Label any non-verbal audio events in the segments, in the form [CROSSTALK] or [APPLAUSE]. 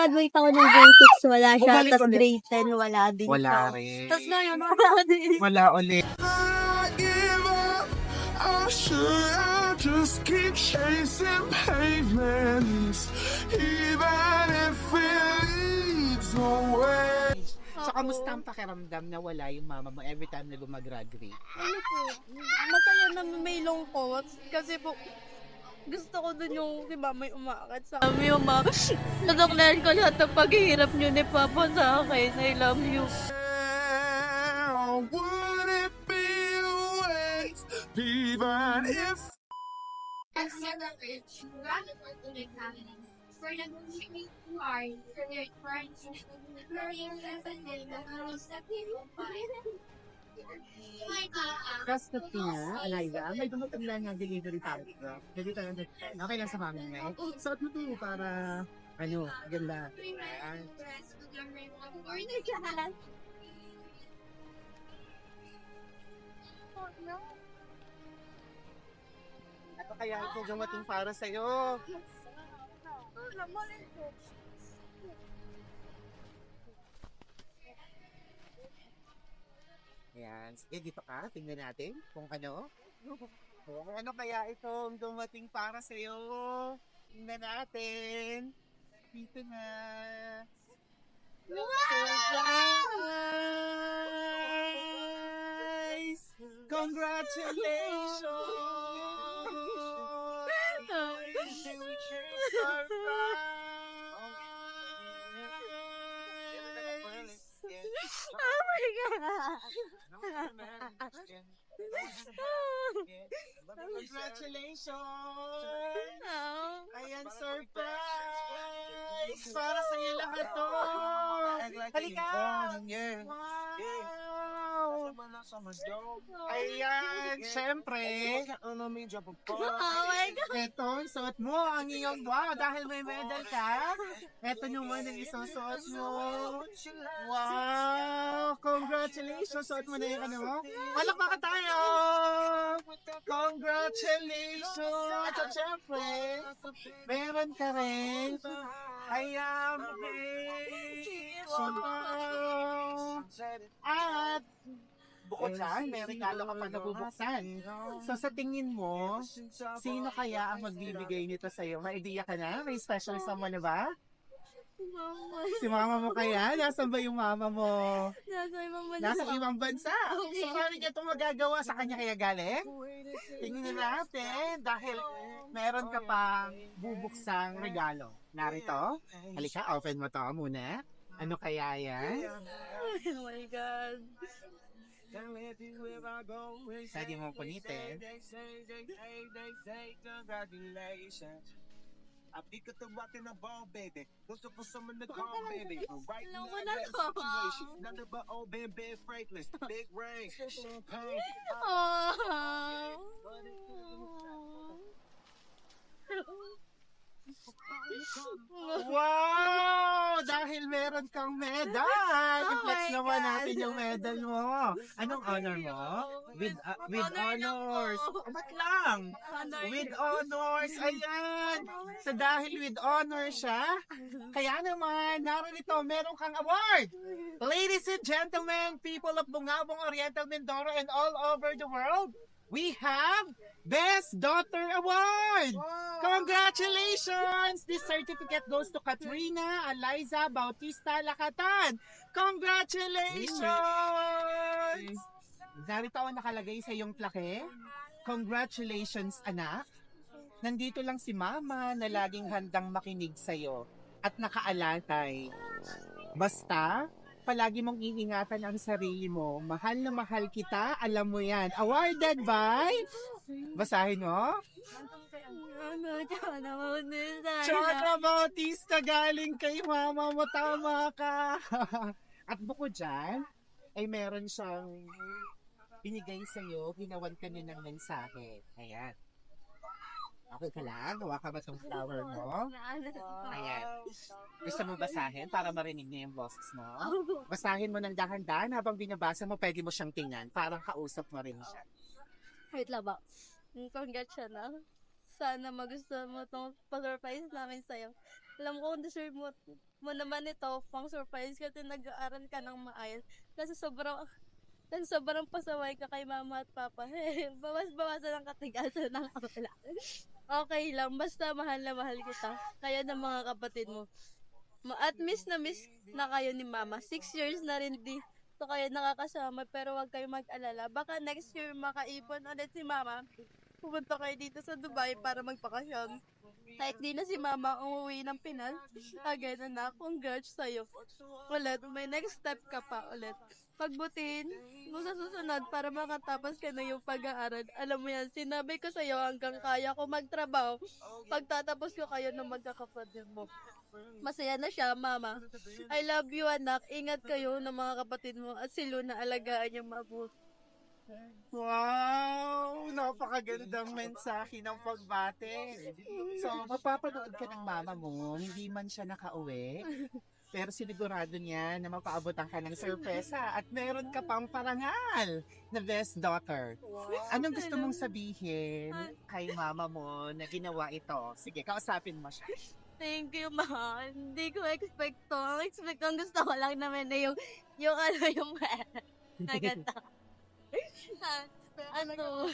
nag-graduate ako ng grade 6, wala siya. Bumalik Tapos ulit. grade 10, wala din Wala siya. rin. Tapos ngayon, wala [LAUGHS] din. Wala ulit. I give up, or should I just keep chasing pavements, even if it leads away? So, kamusta ang pakiramdam na wala yung mama mo every time na gumagraduate? Ano po, masaya na may lungkot. Kasi po, gusto ko dun yung si mama yung umaakit sa amin. Yung mama, nadoklan ko lahat ng paghihirap niyo ni Papa sa akin. I love you. Would it be a waste, even if Accelerate rather than doing happening. For the who are for their parents and learning and the house that they will find. God. Kasi niya, Eliza, may dumating lang ang delivery. No? Dito tayo, okay lang sa mami mo. So, ito to para, ano, ganda. The. Ano kaya ito dumating para sa'yo? Ayan. Sige, dito ka. Tingnan natin kung ano. Kung ano kaya itong dumating para sa'yo. Tingnan natin. Dito na. Surprise! Congratulations! Surprise! Oh my God! Congratulations! Oh. Ayan, surprise! Para sa iyo lahat to! Halika! Ayan, syempre, [LAUGHS] Oh my God! ito, suot mo ang iyong wow dahil may medal ka. Ito naman ang isusuot mo. Wow! Congratulations! Suot mo na yung ano mo. Palakpakan tayo! Congratulations! At syempre, meron ka rin. Ayan, babe! Wow! At bukod dyan, may regalo ka pa nabubuksan. So sa tingin mo, sino kaya ang magbibigay nito sa'yo? May idea ka na? May special someone na ba? Mama. Si mama mo kaya? Nasaan ba yung mama mo? Nasa ibang bansa. Nasa ibang bansa. So paano niya ito magagawa sa kanya kaya galing? Tingnan natin dahil meron ka pa bubuksang regalo. Narito. Halika, open mo to muna. Ano kaya yan? Oh my God. Pwede mo punitin. Abi ka tawatin ng ball, baby. Gusto ko sa mga call, baby. Right Alam now, ko na that's to. situation. Nothing but old Ben Ben Franklin. Big rain, [LAUGHS] champagne. Wow! [LAUGHS] Dahil meron kang medal! Oh I-flex my naman God. natin yung medal mo. Anong honor mo? With uh, with Honor lang honors. po. Oh, ba't lang? Honor With honors. Ayan! So dahil with honor siya, kaya naman, narito, meron kang award! Ladies and gentlemen, people of Bungabong Oriental Mindoro and all over the world, we have Best Daughter Award! Congratulations! This certificate goes to Katrina Eliza Bautista Lakatan. Congratulations! Narito ang nakalagay sa iyong plaque. Congratulations, anak. Nandito lang si mama na laging handang makinig sa'yo at nakaalatay. Basta, palagi mong iingatan ang sarili mo. Mahal na mahal kita, alam mo yan. Awarded by... Basahin mo. Sana. Chora Bautista galing kay mama mo. Tama ka. [LAUGHS] At bukod dyan, ay meron siyang binigay sa'yo, ginawan ka niya ng mensahe. Ayan. Okay ka lang? Gawa ka ba itong flower mo? Ayan. Gusto mo basahin para marinig niya yung boses mo? Basahin mo ng dahan-dahan habang binabasa mo, pwede mo siyang tingnan. Parang kausap mo rin siya. Wait lang ba? Congrats siya na. Sana magustuhan mo itong pa-surprise namin sa'yo. Alam ko kung deserve mo mo naman ito, pang surprise kasi nag-aaral ka ng maayos. Kasi sobrang, kasi sobrang pasaway ka kay mama at papa. [LAUGHS] Bawas-bawasan ang katigasan ng wala. Okay lang, basta mahal na mahal kita. Kaya ng mga kapatid mo. At miss na miss na kayo ni mama. Six years na rin di to kayo nakakasama pero wag kayo mag-alala. Baka next year makaipon ulit si mama. Pupunta kayo dito sa Dubai para magpakasyam. Kahit di na si mama umuwi ng Pinas, again na congrats sa'yo. Ulit, may next step ka pa ulit. Pagbutin mo sa susunod para makatapos ka na yung pag-aaral. Alam mo yan, sinabi ko sa'yo hanggang kaya ko magtrabaho. Pagtatapos ko kayo ng magkakapatid mo. Masaya na siya, mama. I love you, anak. Ingat kayo ng mga kapatid mo at si Luna alagaan niyo mabuti. Wow! Napakagandang mensahe ng pagbate. So, mapapanood ka ng mama mo, hindi man siya nakauwi, pero sinigurado niya na mapaabotan ka ng sorpresa at meron ka pang parangal na best daughter. Anong gusto mong sabihin kay mama mo na ginawa ito? Sige, kausapin mo siya. Thank you, ma. Hindi ko expect to. Ang expect ko, ang gusto ko lang naman na yung, yung ano, yung [LAUGHS] naganda. ano,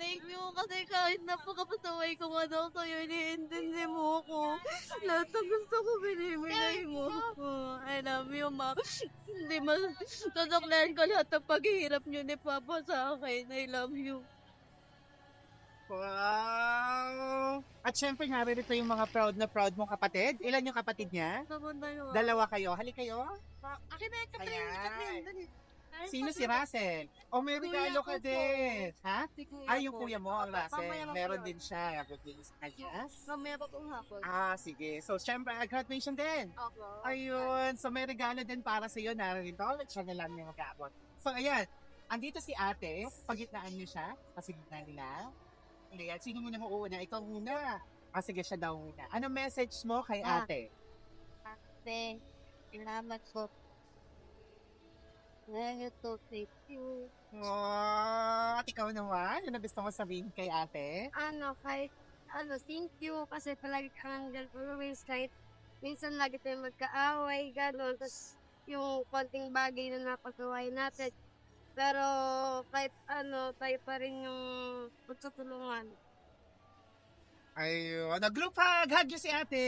thank you kasi kahit napakapasaway ko nga daw sa'yo, iniintindi mo ko. Lahat ng gusto ko, binibigay mo ko. I love you, ma. Hindi mo, sasaklan ko lahat ng paghihirap niyo ni Papa sa akin. I love you. Wow! At syempre, narito yung mga proud na proud mong kapatid. Ilan yung kapatid niya? Napunta yun. Dalawa kayo. Hali kayo. Akin na yung kapatid. Ayan. Sino si Russell? O may regalo ka din. Ha? Ay, yung kuya mo, ang Russell. Meron din siya. Yes. Mamaya pa pong hapon. Ah, sige. So, syempre, graduation din. Ako. Ayun. So, may regalo din para sa iyo. Narito. Siya na lang yung mag-aabot. So, ayan. Andito si ate. Pagitnaan niyo siya. Kasi gitna nila. Ayan. Sino muna mauuna? Ikaw muna. Ah, sige, siya daw muna. Anong message mo kay Ah. ate? Ate, salamat po. Thank you. Oh, at ikaw naman, ano gusto mo sabihin kay ate? ano, kahit, ano, thank you kasi palagi kang nandyan always kahit minsan lagi tayo magkaaway, gano'n, tapos yung konting bagay na napagawain natin. Pero kahit ano, tayo pa rin yung magtutulungan. Ayun, nag-group hug! Hug niyo si ate!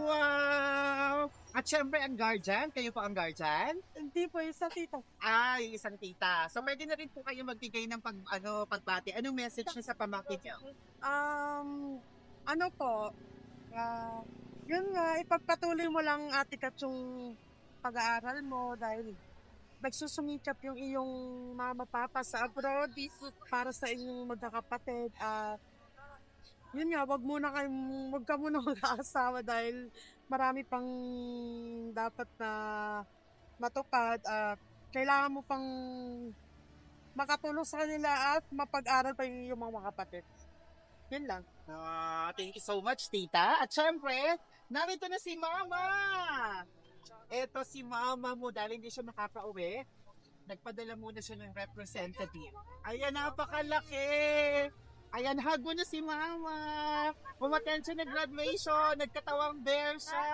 Wow! At syempre, ang guardian, kayo po ang guardian? Hindi po, isa tita. Ah, yung isang tita. So, pwede na rin po kayo magbigay ng pag, ano, pagbati. Anong message niyo sa pamangkin niyo? Um, ano po, ah, yun nga, ipagpatuloy mo lang ate kat yung pag-aaral mo dahil nagsusumikap yung iyong mama papa sa abroad para sa inyong magkakapatid at yun nga, wag muna kayo, wag ka muna [LAUGHS] mag-aasawa dahil marami pang dapat na matupad at kailangan mo pang makatulong sa kanila at mapag-aral pa yung mga kapatid. Yun lang. Ah, thank you so much, tita. At syempre, narito na si mama! Eto si mama mo, dahil hindi siya makaka-uwi, nagpadala muna siya ng representative. Ayan, napakalaki! Ayan, hug mo na si mama! Umattend siya ng graduation, nagkatawang bear siya!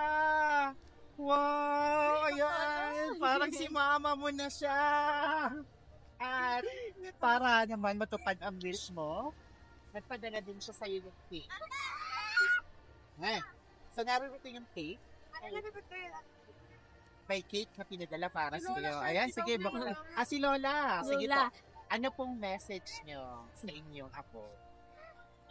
Wow! Ayan! Parang si mama mo na siya! At para naman matupad ang wish mo, nagpadala din siya sa iyo ng cake. Eh, so narito yung cake. May cake na pinadala para sa iyo. Ayan, sige. Baka, ah, si Lola. Sige po. Ano pong message nyo sa inyong apo?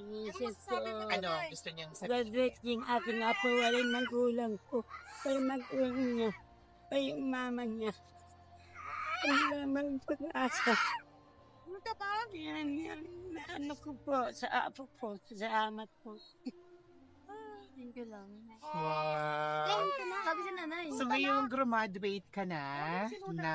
Iisip ko, Ano gusto niyang sabihin? graduate yung aking apo, walang magulang ko. Walang magulang niya. Ay, yung mama niya. Ang lamang pag-asa. Yan, yan. Ano ko po, sa apo po, sa amat po. Thank you lang. Wow. Sabi sa nanay. So ngayong graduate ka na na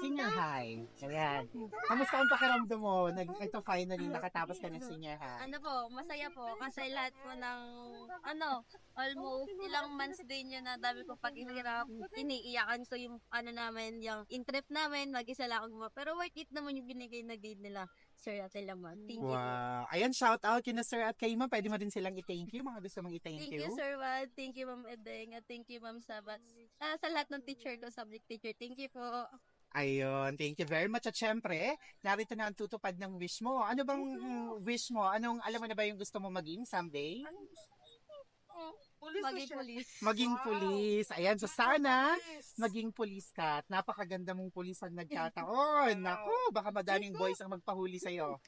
senior high. Ayan. Kamusta ang pakiramdam mo? Nag, ito finally nakatapos ka ng senior high. Ano po, masaya po kasi lahat po ng, ano, almost ilang months din yun na dami ko pag inirap, iniiyakan ko yung, ano namin, yung in-trip namin, mag-isa lang ako. Pero worth it naman yung binigay na grade nila. Sir Ate Lamar. Thank you. po. Wow. Ayan, shout out kina sir at kay ma'am. Pwede mo din silang i-thank you. Mga gusto mong i-thank Thank you, Sir Juan. Thank you, Ma'am Edeng. At thank you, Ma'am Sabat. Ah, sa lahat ng teacher ko, subject teacher. Thank you po. Ayun, thank you very much. At syempre, narito na ang tutupad ng wish mo. Ano bang wish mo? Anong, alam mo na ba yung gusto mo maging someday? Pulis na Maging siya. police. Maging pulis. Ayan, so sana maging pulis ka at napakaganda mong pulis ang [LAUGHS] nagkataon. Naku, baka madaming boys ang magpahuli sa'yo.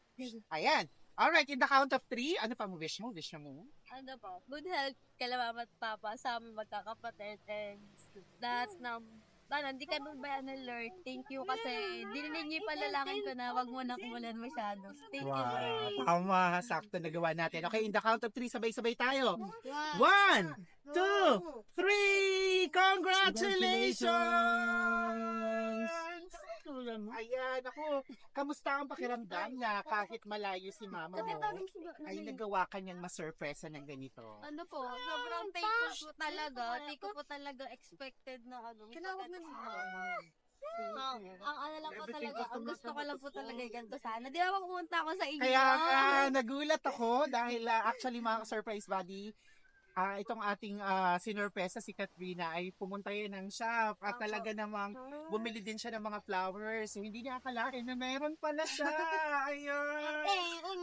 Ayan. Alright, in the count of three, ano pa mo wish mo? Wish mo? Ano po? Good health kala mama at papa sa aming magkakapatid. And that's na ano, hindi ka babayan ng Lord. Thank you kasi dininig niyo yung palalangin ko na wag mo na kumulan masyado. Thank you, Lord. Tama, sakto nagawa natin. Okay, in the count of three, sabay-sabay tayo. One, two, three! Congratulations! Ayan, ako, kamusta ang pakiramdam na kahit malayo si mama mo, ay nagawa ka niyang masurpresa ng ganito? Ano po, sobrang thankful po talaga. Hindi ko po talaga expected na ano. Kinawag na Ang, ang ano lang po talaga, ang gusto ko lang po talaga yung ganito sana. Di ba pumunta ako sa inyo? Kaya ah, nagulat ako dahil ah, actually mga surprise buddy, ah itong ating uh, sinurpresa si Katrina ay pumunta yun ng shop at talaga namang bumili din siya ng mga flowers. So, hindi niya akalain na meron pala siya. [LAUGHS] Ayun.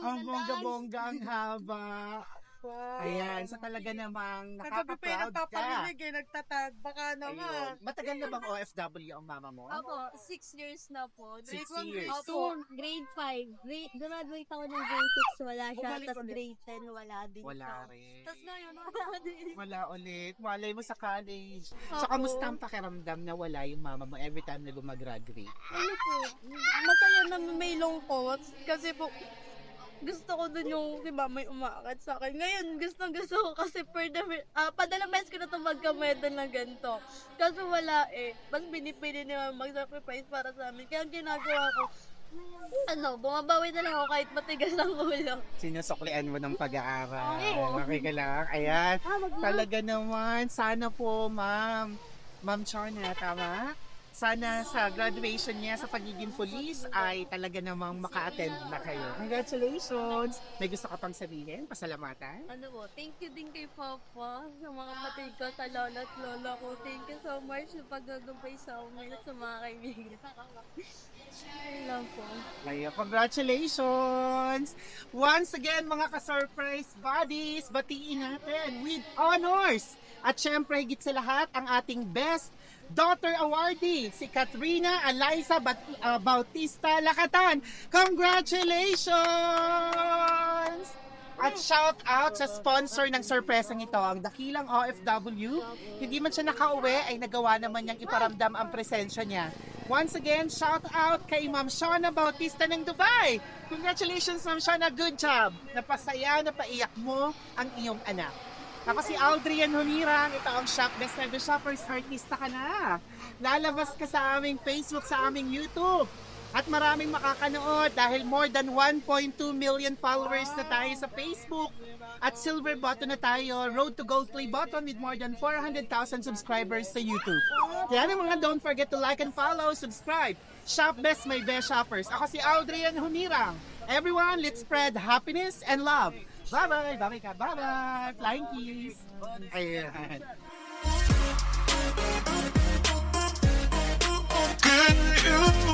Ang bongga-bongga ang haba. Ayan, so talaga namang Kagabi pa yung nakaka-proud nagpaparinig eh, nagtatag. Baka naman. Ayun. Matagal na bang OFW ang mama mo? Opo, six years na po. Six Grade one, years. Opo, grade 5. Grade, graduate ako ng grade 6, wala siya. Bumalik Tapos ulit. grade 10, wala din. Wala siya. rin. Tapos ngayon, wala din. [LAUGHS] Wala ulit. Malay mo sa college. So, Opo. kamusta ang pakiramdam na wala yung mama mo every time na gumagraduate? Ano po, masaya na may lungkot. Kasi po, gusto ko dun yung, di ba, may umaakit sa akin. Ngayon, gusto gusto ko kasi per the, ah, padalang beses ko na ito magkamedal na ganito. Kaso wala eh. Mas binipili ni mama mag-sacrifice para sa amin. Kaya ang ginagawa ko, ano, bumabawi na lang ako kahit matigas ang ulo. Sinusuklian mo ng pag-aaral. Okay ka lang? Ayan. Talaga naman. Sana po, ma'am. Ma'am Chona, tama? Sana sa graduation niya sa pagiging police ay talaga namang maka-attend na kayo. Congratulations! May gusto ka pang sabihin? Pasalamatan? Ano po, thank you din kay Papa, sa mga matid ko, sa lola at lola ko. Thank you so much sa paggagumpay sa amin at sa mga kaibigan. Lang po. Kaya congratulations! Once again, mga ka-surprise buddies, batiin natin with honors! At syempre, higit sa lahat, ang ating best daughter awardee, si Katrina Eliza uh, Bautista Lakatan. Congratulations! At shout out sa sponsor ng sorpresang ito, ang dakilang OFW. Hindi man siya nakauwi, ay nagawa naman niyang iparamdam ang presensya niya. Once again, shout out kay Ma'am Shona Bautista ng Dubai. Congratulations, Ma'am Shona. Good job. Napasaya, napaiyak mo ang iyong anak. Ako si Aldrian Hunirang, ito ang Shop Best Ever Shoppers, artista ka na. Lalabas ka sa aming Facebook, sa aming YouTube. At maraming makakanood dahil more than 1.2 million followers na tayo sa Facebook. At silver button na tayo, road to gold play button with more than 400,000 subscribers sa YouTube. Kaya naman mga don't forget to like and follow, subscribe. Shop Best My Best Shoppers. Ako si Aldrian Hunirang. Everyone, let's spread happiness and love. Bye-bye! Bye-bye! Bye-bye! Flying kiss! Ayan. Can you